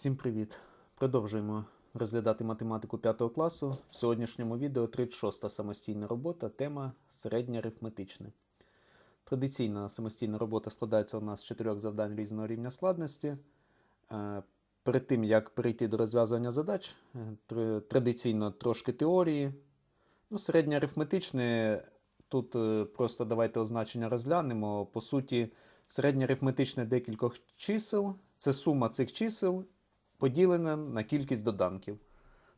Всім привіт! Продовжуємо розглядати математику 5 класу. В сьогоднішньому відео 36-та самостійна робота, тема середнє арифметичне. Традиційна самостійна робота складається у нас з чотирьох завдань різного рівня складності. Е, Перед тим, як перейти до розв'язування задач, е, традиційно трошки теорії. Ну, середнє арифметичне, тут е, просто давайте означення розглянемо. По суті, середнє арифметичне декількох чисел це сума цих чисел поділена на кількість доданків.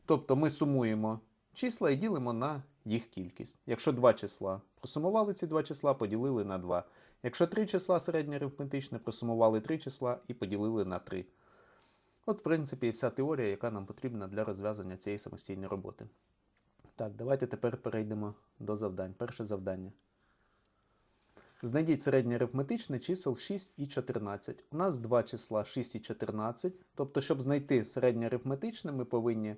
Тобто ми сумуємо числа і ділимо на їх кількість. Якщо два числа просумували ці два числа, поділили на 2. Якщо три числа середнє арифметичне, просумували три числа і поділили на 3. От, в принципі, і вся теорія, яка нам потрібна для розв'язання цієї самостійної роботи. Так, давайте тепер перейдемо до завдань. Перше завдання. Знайдіть середнє арифметичне чисел 6 і 14. У нас два числа 6 і 14. Тобто, щоб знайти середнє арифметичне, ми повинні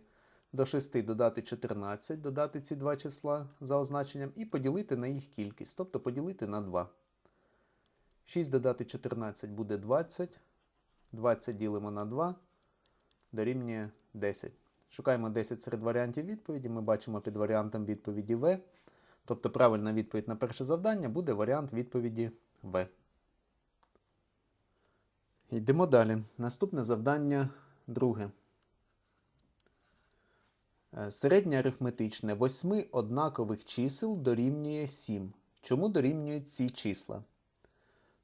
до 6 додати 14, додати ці два числа за означенням і поділити на їх кількість, тобто поділити на 2. 6 додати 14 буде 20. 20 ділимо на 2, дорівнює 10. Шукаємо 10 серед варіантів відповіді. Ми бачимо під варіантом відповіді В. Тобто правильна відповідь на перше завдання буде варіант відповіді В. Йдемо далі. Наступне завдання друге. Е, Середнє арифметичне восьми однакових чисел дорівнює 7. Чому дорівнюють ці числа?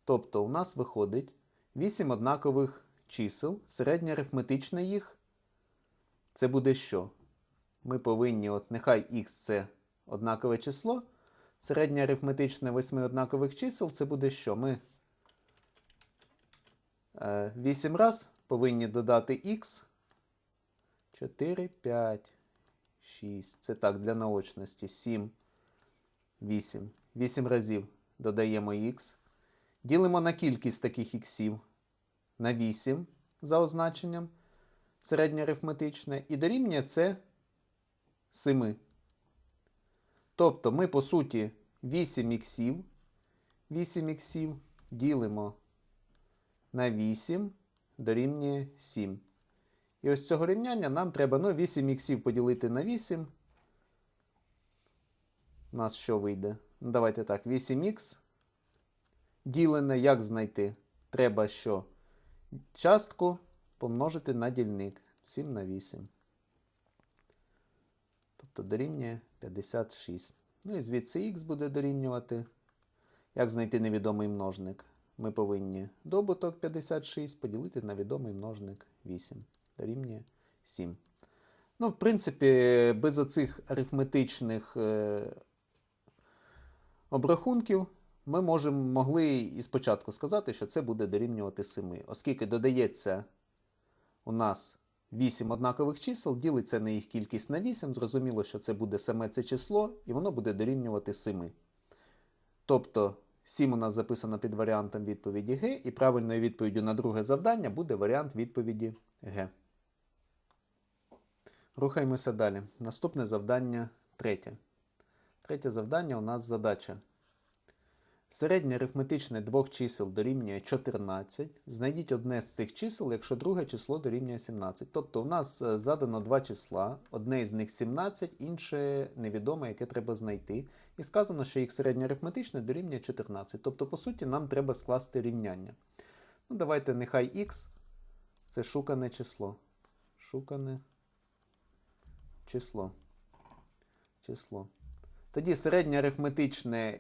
Тобто у нас виходить 8 однакових чисел, середнє арифметичне їх. Це буде що? Ми повинні, от нехай х це однакове число. Середнє арифметичне восьми однакових чисел це буде що? Ми е, 8 раз повинні додати х. 4, 5, 6. Це так, для наочності. 7, 8. 8 разів додаємо х. Ділимо на кількість таких іксів на 8 за означенням середнє арифметичне. І дорівнює це 7. Тобто ми, по суті, 8 іксів, 8 іксів ділимо на 8 дорівнює 7. І ось цього рівняння нам треба ну, 8 іксів поділити на 8. У нас що вийде? Ну, давайте так, 8х. Ділене як знайти? Треба що? Частку помножити на дільник. 7 на 8. Тобто дорівнює 56. Ну і звідси х буде дорівнювати. Як знайти невідомий множник? Ми повинні добуток 56 поділити на відомий множник 8. Дорівнює 7. Ну, в принципі, без оцих арифметичних е, обрахунків ми можемо, могли і спочатку сказати, що це буде дорівнювати 7. Оскільки додається у нас 8 однакових чисел, ділиться на їх кількість на 8, зрозуміло, що це буде саме це число, і воно буде дорівнювати 7. Тобто 7 у нас записано під варіантом відповіді Г, і правильною відповіддю на друге завдання буде варіант відповіді Г. Рухаємося далі. Наступне завдання третє. Третє завдання у нас задача. Середнє арифметичне двох чисел дорівнює 14. Знайдіть одне з цих чисел, якщо друге число дорівнює 17. Тобто у нас е, задано два числа, одне із них 17, інше невідоме, яке треба знайти. І сказано, що їх середнє арифметичне дорівнює 14. Тобто, по суті, нам треба скласти рівняння. Ну, Давайте нехай х це шукане число. Шукане число. Число. Тоді середнє арифметичне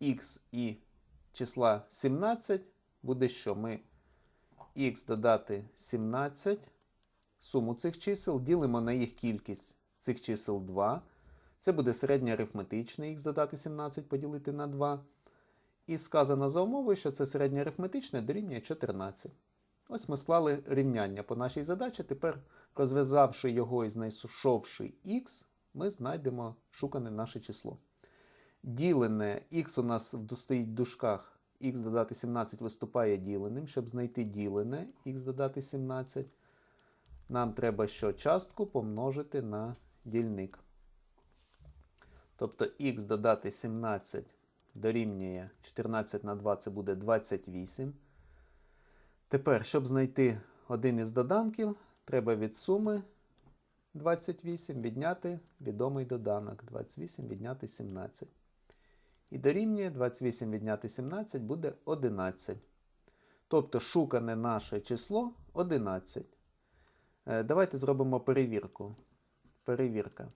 х і числа 17 буде що? Ми х додати 17, суму цих чисел, ділимо на їх кількість цих чисел 2. Це буде середнє арифметичне х додати 17 поділити на 2. І сказано за умовою, що це середнє арифметичне дорівнює 14. Ось ми склали рівняння по нашій задачі. Тепер, розв'язавши його і знайшовши х, ми знайдемо шукане наше число. Ділене х у нас стоїть в дужках, х додати 17 виступає діленим. Щоб знайти ділене х додати 17, нам треба що частку помножити на дільник. Тобто х додати 17 дорівнює 14 на 2 це буде 28. Тепер, щоб знайти один із доданків, треба від суми 28 відняти відомий доданок. 28 відняти 17. І дорівнює 28 відняти 17 буде 11. Тобто шукане наше число 11. Е, Давайте зробимо перевірку. Перевірка.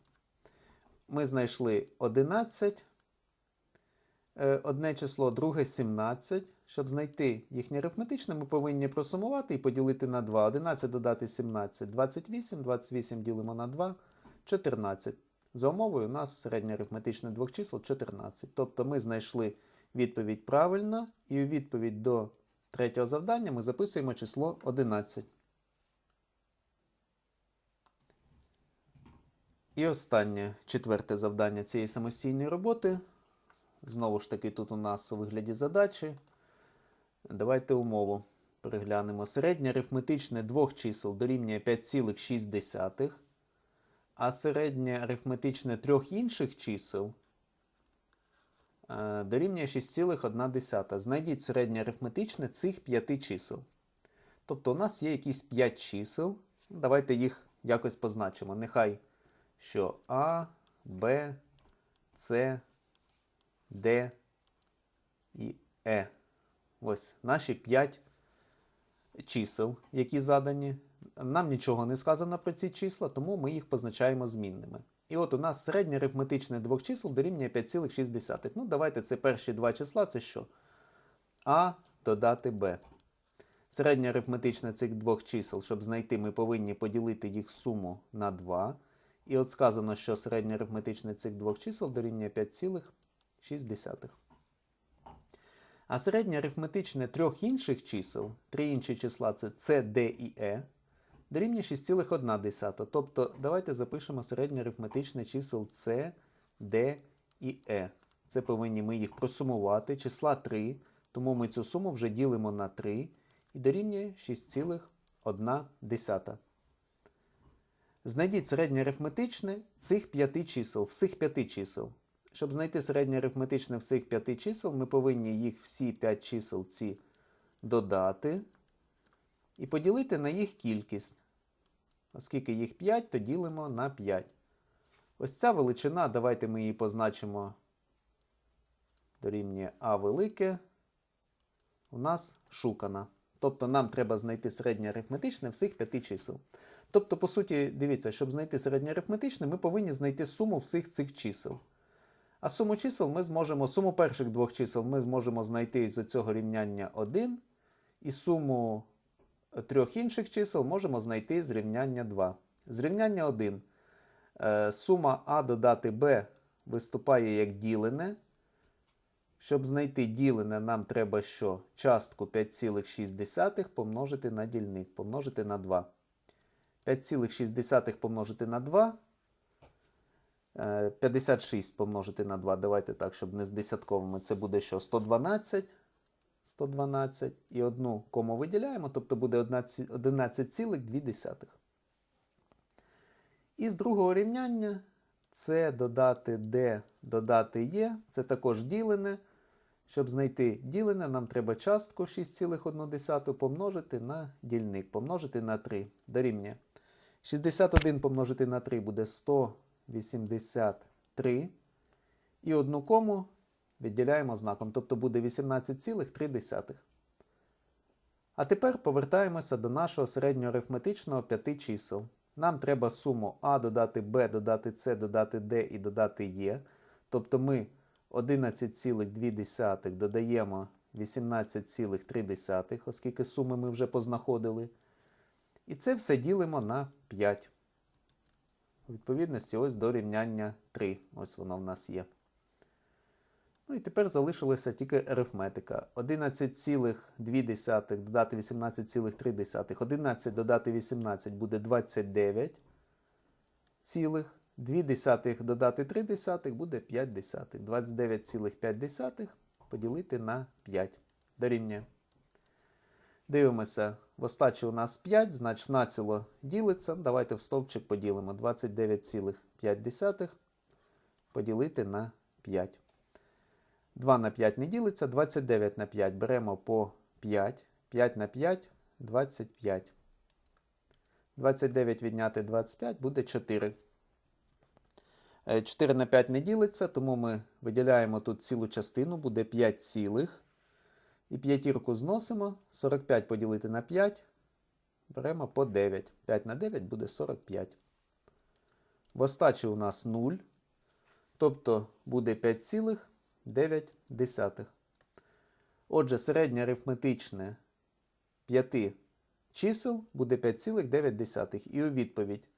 Ми знайшли 11. е, Одне число, друге 17. Щоб знайти їхнє арифметичне, ми повинні просумувати і поділити на 2. 11 додати 17 28. 28 ділимо на 2 14. За умовою у нас середнє арифметичне двох чисел 14. Тобто ми знайшли відповідь правильно, і у відповідь до третього завдання ми записуємо число 11. І останнє четверте завдання цієї самостійної роботи. Знову ж таки, тут у нас у вигляді задачі. Давайте умову переглянемо. Середнє арифметичне двох чисел дорівнює 5,6, а середнє арифметичне трьох інших чисел е, дорівнює 6,1. Знайдіть середнє арифметичне цих п'яти чисел. Тобто у нас є якісь 5 чисел. Давайте їх якось позначимо. Нехай що А, Б, С, Д і Е. Ось наші 5 чисел, які задані. Нам нічого не сказано про ці числа, тому ми їх позначаємо змінними. І от у нас середнє арифметичне двох чисел дорівнює 5,6. Ну, давайте це перші два числа це що? А додати Б. Середнє арифметичне цих двох чисел, щоб знайти, ми повинні поділити їх суму на 2. І от сказано, що середнє арифметичне цих двох чисел дорівнює 5,6. А середнє арифметичне трьох інших чисел, три інші числа це С, Д і Е, дорівнює 6,1. Тобто давайте запишемо середнє арифметичне чисел С, Д і Е. Це повинні ми їх просумувати. Числа 3, тому ми цю суму вже ділимо на 3 і дорівнює 6,1. Знайдіть середнє арифметичне цих п'яти чисел, всіх п'яти чисел. Щоб знайти середнє арифметичне всіх п'яти чисел, ми повинні їх всі 5 чисел ці додати і поділити на їх кількість. Оскільки їх 5, то ділимо на 5. Ось ця величина, давайте ми її позначимо дорівнює А велике. У нас шукана. Тобто нам треба знайти середнє арифметичне всіх 5 чисел. Тобто, по суті, дивіться, щоб знайти середнє арифметичне, ми повинні знайти суму всіх цих чисел. А суму чисел ми зможемо, суму перших двох чисел ми зможемо знайти з цього рівняння 1, і суму трьох інших чисел можемо знайти з рівняння 2. З рівняння 1 е, сума А додати Б виступає як ділене. Щоб знайти ділене, нам треба що? Частку 5,6 помножити на дільник, помножити на 2. 5,6 помножити на 2. 56 помножити на 2. Давайте так, щоб не з десятковими. Це буде що? 112. 112. І одну кому виділяємо, тобто буде 11,2. І з другого рівняння це додати D, додати Є. Це також ділене. Щоб знайти ділене, нам треба частку 6,1 помножити на дільник, помножити на 3. Дорівнює. 61 помножити на 3 буде 183. І одну кому відділяємо знаком, тобто буде 18,3. А тепер повертаємося до нашого середньоарифметичного 5 чисел. Нам треба суму А додати Б, додати С, додати Д і додати Е. Тобто ми 11,2 додаємо 18,3, оскільки суми ми вже познаходили. І це все ділимо на 5. У відповідності ось до рівняння 3. Ось воно в нас є. Ну і тепер залишилася тільки арифметика. 11,2 додати 18,3. 11 додати 18 буде 29. Цілих. 2 додати 3 десятих буде 5 десятих. 29,5 поділити на 5. Дорівнює. Дивимося, в остачі у нас 5, значить націло ділиться. Давайте в стовпчик поділимо 29,5 поділити на 5. 2 на 5 не ділиться, 29 на 5 беремо по 5. 5 на 5 25. 29 відняти 25 буде 4. Е, 4 на 5 не ділиться, тому ми виділяємо тут цілу частину, буде 5 цілих. І п'ятірку зносимо. 45 поділити на 5. Беремо по 9. 5 на 9 буде 45. В остачі у нас 0. Тобто буде 5,9. Отже, середнє арифметичне 5 чисел буде 5,9. І у відповідь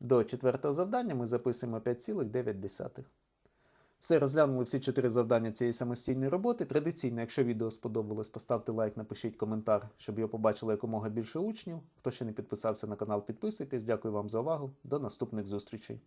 до четвертого завдання ми записуємо 5,9. Все, розглянули всі чотири завдання цієї самостійної роботи. Традиційно, якщо відео сподобалось, поставте лайк, напишіть коментар, щоб його побачило якомога більше учнів. Хто ще не підписався на канал, підписуйтесь. Дякую вам за увагу. До наступних зустрічей.